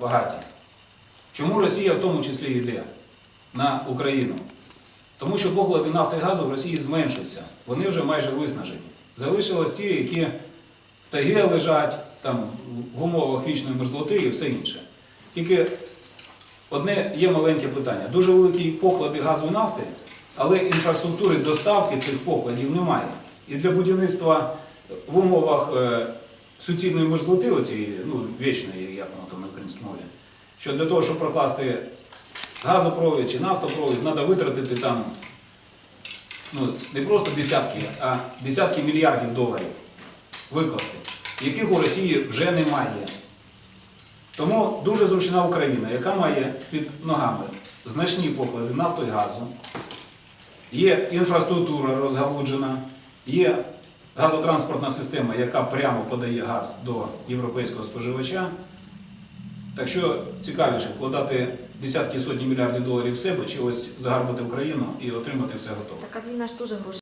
багаті. Чому Росія в тому числі йде на Україну? Тому що поклади нафти і газу в Росії зменшуються. Вони вже майже виснажені. Залишилось ті, які в тайге лежать, там, в умовах вічної мерзлоти і все інше. Тільки одне є маленьке питання. Дуже великі поклади газу і нафти, але інфраструктури доставки цих покладів немає. І для будівництва в умовах е, суцільної мерзлоти, оцієї, ну, вічної, як воно там мові, що для того, щоб прокласти газопровід чи нафтопровід, треба витратити там ну, не просто десятки, а десятки мільярдів доларів викласти, яких у Росії вже немає. Тому дуже зручна Україна, яка має під ногами значні поклади нафти і газу, є інфраструктура розгалуджена, є газотранспортна система, яка прямо подає газ до європейського споживача. Так що цікавіше вкладати десятки сотні мільярдів доларів в себе, чи ось загарбати Україну і отримати все готове. Так а війна ж теж гроші.